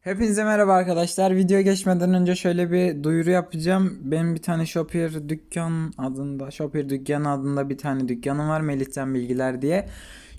Hepinize merhaba arkadaşlar. Videoya geçmeden önce şöyle bir duyuru yapacağım. Benim bir tane Shopper dükkan adında, Shopper dükkan adında bir tane dükkanım var Melih'ten Bilgiler diye.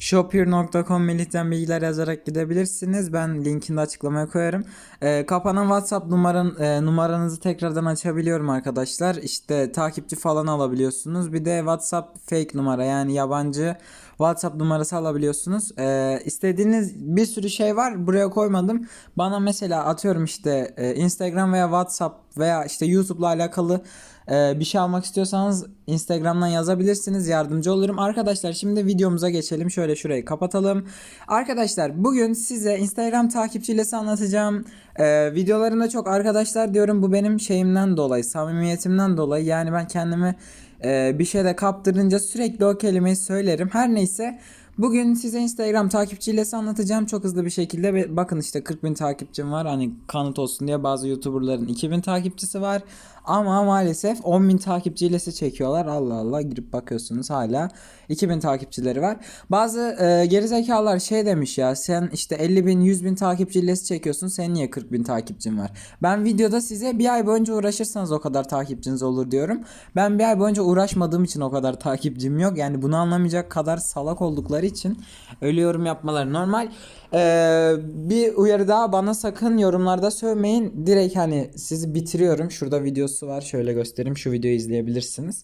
Shopper.com Melih'ten Bilgiler yazarak gidebilirsiniz. Ben linkini de açıklamaya koyarım. Ee, kapanan WhatsApp numaran, e, numaranızı tekrardan açabiliyorum arkadaşlar. İşte takipçi falan alabiliyorsunuz. Bir de WhatsApp fake numara yani yabancı WhatsApp numarası alabiliyorsunuz. Ee, istediğiniz bir sürü şey var. Buraya koymadım. Bana mesela atıyorum işte e, Instagram veya WhatsApp veya işte YouTube'la alakalı e, bir şey almak istiyorsanız Instagram'dan yazabilirsiniz. Yardımcı olurum. Arkadaşlar şimdi videomuza geçelim. Şöyle şurayı kapatalım. Arkadaşlar bugün size Instagram takipçilesi anlatacağım. E, videolarımda çok arkadaşlar diyorum. Bu benim şeyimden dolayı, samimiyetimden dolayı. Yani ben kendimi e, bir şeyde kaptırınca sürekli o kelimeyi söylerim. Her neyse bugün size Instagram takipçilesi anlatacağım çok hızlı bir şekilde. Bakın işte 40 bin takipçim var. Hani kanıt olsun diye bazı YouTuber'ların 2000 takipçisi var. Ama maalesef 10 bin takipçilesi çekiyorlar. Allah Allah girip bakıyorsunuz hala 2000 takipçileri var. Bazı e, gerizekalılar şey demiş ya sen işte 50 bin 100 bin takipçilesi çekiyorsun senin niye 40 bin takipçin var. Ben videoda size bir ay boyunca uğraşırsanız o kadar takipçiniz olur diyorum. Ben bir ay boyunca uğraşmadığım için o kadar takipçim yok. Yani bunu anlamayacak kadar salak oldukları için öyle yorum yapmaları normal. Ee, bir uyarı daha bana sakın yorumlarda sövmeyin. Direkt hani sizi bitiriyorum. Şurada videosu var. Şöyle göstereyim. Şu videoyu izleyebilirsiniz.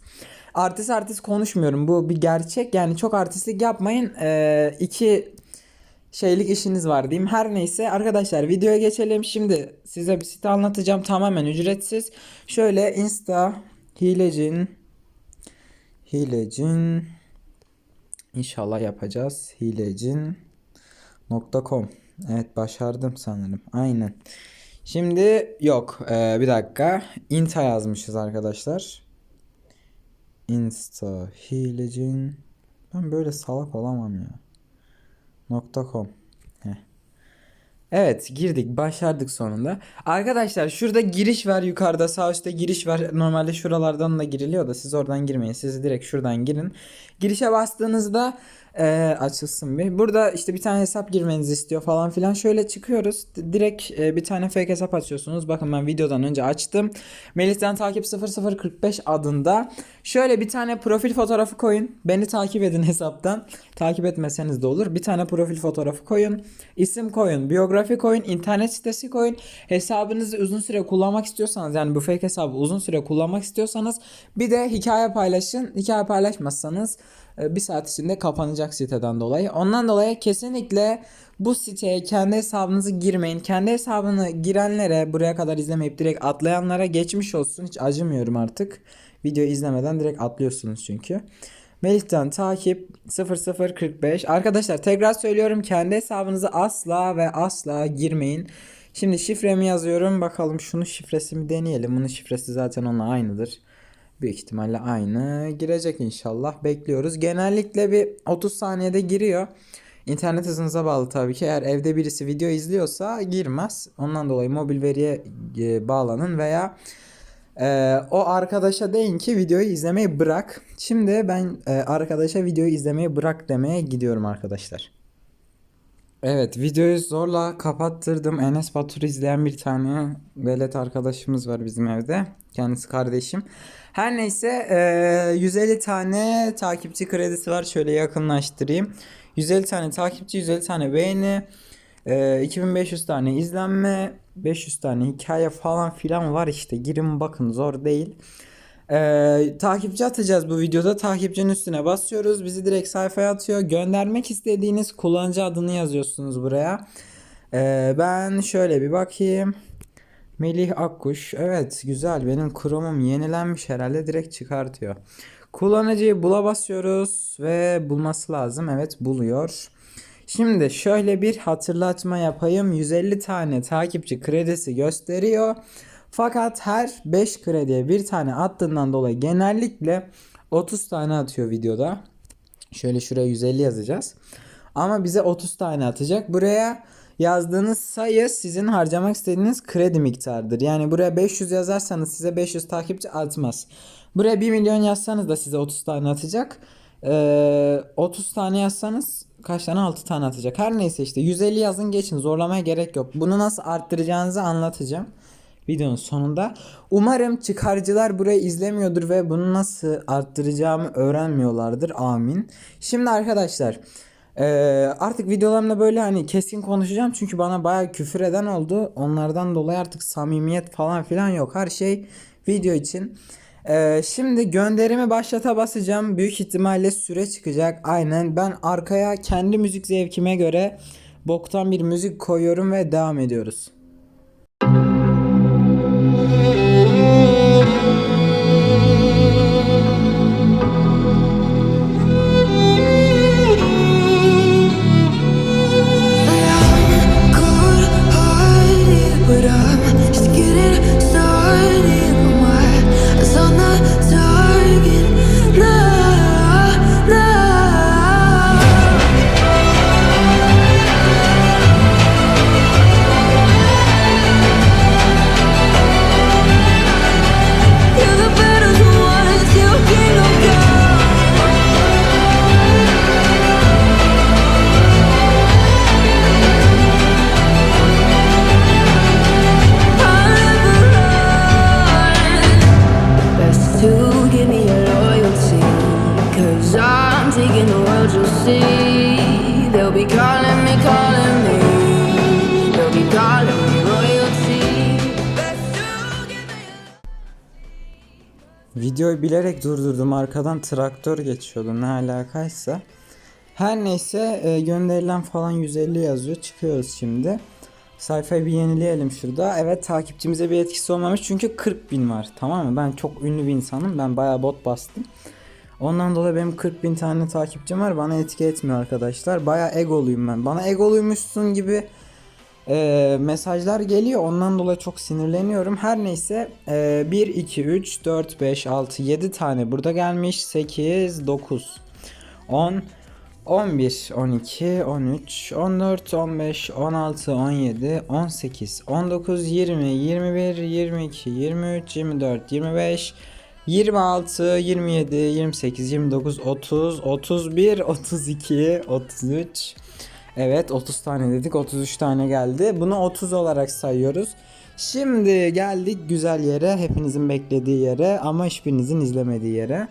Artist artist konuşmuyorum. Bu bir gerçek. Yani çok artistlik yapmayın. Ee, iki şeylik işiniz var diyeyim. Her neyse arkadaşlar videoya geçelim. Şimdi size bir site anlatacağım. Tamamen ücretsiz. Şöyle Insta Hilecin Hilecin İnşallah yapacağız. Hilecin.com Evet başardım sanırım. Aynen. Şimdi yok. Ee, bir dakika. Inta yazmışız arkadaşlar. Insta hilecin. Ben böyle salak olamam ya. .com. Heh. Evet girdik başardık sonunda. Arkadaşlar şurada giriş var yukarıda sağ üstte giriş var. Normalde şuralardan da giriliyor da siz oradan girmeyin. Siz direkt şuradan girin. Girişe bastığınızda e, açılsın bir. Burada işte bir tane hesap girmenizi istiyor falan filan. Şöyle çıkıyoruz. Direkt e, bir tane fake hesap açıyorsunuz. Bakın ben videodan önce açtım. Melih'ten takip 0045 adında. Şöyle bir tane profil fotoğrafı koyun. Beni takip edin hesaptan. Takip etmeseniz de olur. Bir tane profil fotoğrafı koyun. İsim koyun. Biyografi koyun. internet sitesi koyun. Hesabınızı uzun süre kullanmak istiyorsanız yani bu fake hesabı uzun süre kullanmak istiyorsanız bir de hikaye paylaşın. Hikaye paylaşmazsanız bir saat içinde kapanacak siteden dolayı. Ondan dolayı kesinlikle bu siteye kendi hesabınızı girmeyin. Kendi hesabını girenlere buraya kadar izlemeyip direkt atlayanlara geçmiş olsun. Hiç acımıyorum artık. Video izlemeden direkt atlıyorsunuz çünkü. Melih'ten takip 0045. Arkadaşlar tekrar söylüyorum kendi hesabınızı asla ve asla girmeyin. Şimdi şifremi yazıyorum. Bakalım şunu şifresini deneyelim. Bunun şifresi zaten onunla aynıdır. Büyük ihtimalle aynı girecek inşallah. Bekliyoruz. Genellikle bir 30 saniyede giriyor. İnternet hızınıza bağlı tabii ki. Eğer evde birisi video izliyorsa girmez. Ondan dolayı mobil veriye e, bağlanın veya e, o arkadaşa deyin ki videoyu izlemeyi bırak. Şimdi ben e, arkadaşa videoyu izlemeyi bırak demeye gidiyorum arkadaşlar. Evet videoyu zorla kapattırdım. Enes Batur izleyen bir tane velet arkadaşımız var bizim evde. Kendisi kardeşim. Her neyse e, 150 tane takipçi kredisi var. Şöyle yakınlaştırayım. 150 tane takipçi, 150 tane beğeni, e, 2500 tane izlenme, 500 tane hikaye falan filan var işte. Girin bakın zor değil. Ee, takipçi atacağız bu videoda. Takipçinin üstüne basıyoruz. Bizi direkt sayfaya atıyor. Göndermek istediğiniz kullanıcı adını yazıyorsunuz buraya. Ee, ben şöyle bir bakayım. Melih Akkuş. Evet güzel. Benim Chrome'um yenilenmiş herhalde. Direkt çıkartıyor. Kullanıcıyı bula basıyoruz ve bulması lazım. Evet buluyor. Şimdi şöyle bir hatırlatma yapayım. 150 tane takipçi kredisi gösteriyor. Fakat her 5 krediye bir tane attığından dolayı genellikle 30 tane atıyor videoda. Şöyle şuraya 150 yazacağız. Ama bize 30 tane atacak. Buraya yazdığınız sayı sizin harcamak istediğiniz kredi miktarıdır. Yani buraya 500 yazarsanız size 500 takipçi atmaz. Buraya 1 milyon yazsanız da size 30 tane atacak. Ee, 30 tane yazsanız kaç tane 6 tane atacak. Her neyse işte 150 yazın geçin zorlamaya gerek yok. Bunu nasıl arttıracağınızı anlatacağım videonun sonunda. Umarım çıkarcılar burayı izlemiyordur ve bunu nasıl arttıracağımı öğrenmiyorlardır. Amin. Şimdi arkadaşlar artık videolarımda böyle hani keskin konuşacağım çünkü bana bayağı küfür eden oldu. Onlardan dolayı artık samimiyet falan filan yok. Her şey video için. Şimdi gönderimi başlata basacağım. Büyük ihtimalle süre çıkacak. Aynen ben arkaya kendi müzik zevkime göre boktan bir müzik koyuyorum ve devam ediyoruz. Videoyu bilerek durdurdum. Arkadan traktör geçiyordu. Ne alakaysa. Her neyse e, gönderilen falan 150 yazıyor. Çıkıyoruz şimdi. Sayfayı bir yenileyelim şurada. Evet takipçimize bir etkisi olmamış. Çünkü 40 bin var. Tamam mı? Ben çok ünlü bir insanım. Ben bayağı bot bastım. Ondan dolayı benim 40 bin tane takipçim var. Bana etki etmiyor arkadaşlar. Bayağı egoluyum ben. Bana egoluymuşsun gibi e, mesajlar geliyor. Ondan dolayı çok sinirleniyorum. Her neyse e, 1, 2, 3, 4, 5, 6, 7 tane burada gelmiş. 8, 9, 10, 11, 12, 13, 14, 15, 16, 17, 18, 19, 20, 21, 22, 23, 24, 25, 26, 27, 28, 29, 30, 31, 32, 33. Evet 30 tane dedik 33 tane geldi. Bunu 30 olarak sayıyoruz. Şimdi geldik güzel yere. Hepinizin beklediği yere ama hiçbirinizin izlemediği yere.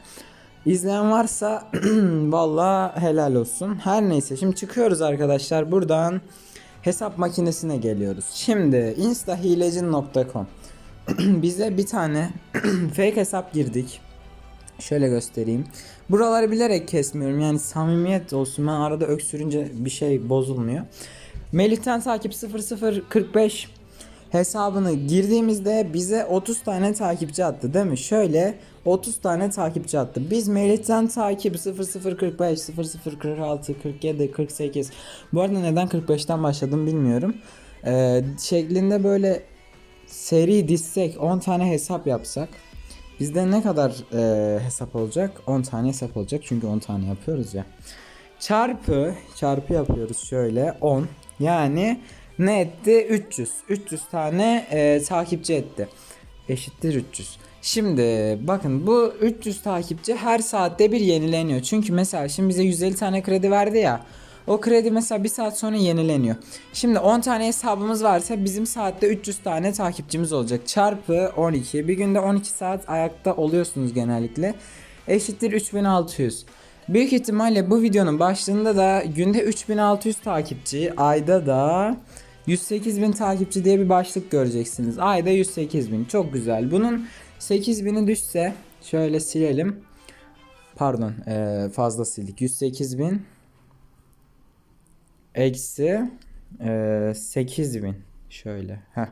İzleyen varsa valla helal olsun. Her neyse şimdi çıkıyoruz arkadaşlar. Buradan hesap makinesine geliyoruz. Şimdi instahilecin.com Bize bir tane fake hesap girdik. Şöyle göstereyim. Buraları bilerek kesmiyorum. Yani samimiyet olsun. Ben arada öksürünce bir şey bozulmuyor. Melih'ten takip 0045 hesabını girdiğimizde bize 30 tane takipçi attı değil mi? Şöyle 30 tane takipçi attı. Biz Melih'ten takip 0045, 0046, 47, 48. Bu arada neden 45'ten başladım bilmiyorum. Ee, şeklinde böyle seri dizsek 10 tane hesap yapsak Bizde ne kadar e, hesap olacak? 10 tane hesap olacak çünkü 10 tane yapıyoruz ya. Çarpı çarpı yapıyoruz şöyle 10. Yani ne etti? 300. 300 tane e, takipçi etti. Eşittir 300. Şimdi bakın bu 300 takipçi her saatte bir yenileniyor. Çünkü mesela şimdi bize 150 tane kredi verdi ya. O kredi mesela bir saat sonra yenileniyor. Şimdi 10 tane hesabımız varsa bizim saatte 300 tane takipçimiz olacak. Çarpı 12. Bir günde 12 saat ayakta oluyorsunuz genellikle. Eşittir 3600. Büyük ihtimalle bu videonun başlığında da günde 3600 takipçi, ayda da 108.000 takipçi diye bir başlık göreceksiniz. Ayda 108.000. Çok güzel. Bunun 8000'i düşse şöyle silelim. Pardon, fazla sildik. 108.000 eksi e, 8 bin. Şöyle. Heh.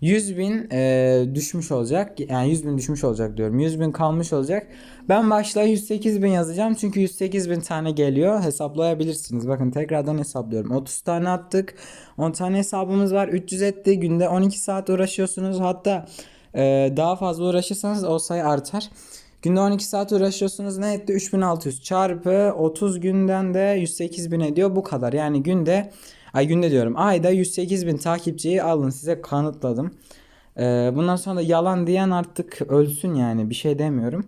100 bin e, düşmüş olacak. Yani 100 bin düşmüş olacak diyorum. 100 bin kalmış olacak. Ben başta 108 bin yazacağım. Çünkü 108 bin tane geliyor. Hesaplayabilirsiniz. Bakın tekrardan hesaplıyorum. 30 tane attık. 10 tane hesabımız var. 300 etti. Günde 12 saat uğraşıyorsunuz. Hatta e, daha fazla uğraşırsanız o sayı artar Günde 12 saat uğraşıyorsunuz ne etti? 3600 çarpı 30 günden de 108 bin ediyor bu kadar. Yani günde ay günde diyorum ayda 108 bin takipçiyi alın size kanıtladım. Ee, bundan sonra da yalan diyen artık ölsün yani bir şey demiyorum.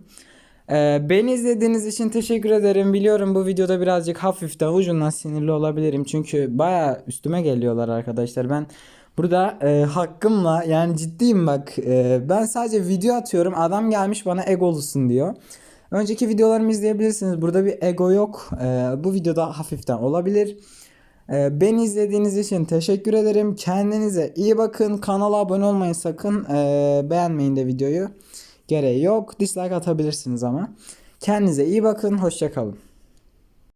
Ee, beni izlediğiniz için teşekkür ederim. Biliyorum bu videoda birazcık hafiften ucundan sinirli olabilirim. Çünkü baya üstüme geliyorlar arkadaşlar. Ben burada e, hakkımla yani ciddiyim bak. e, ben sadece video atıyorum. Adam gelmiş bana egolusun diyor. Önceki videolarımı izleyebilirsiniz. Burada bir ego yok. Ee, bu videoda hafiften olabilir. Ee, beni izlediğiniz için teşekkür ederim. Kendinize iyi bakın. Kanala abone olmayı sakın. Ee, beğenmeyin de videoyu. Gereği yok. Dislike atabilirsiniz ama. Kendinize iyi bakın. Hoşçakalın.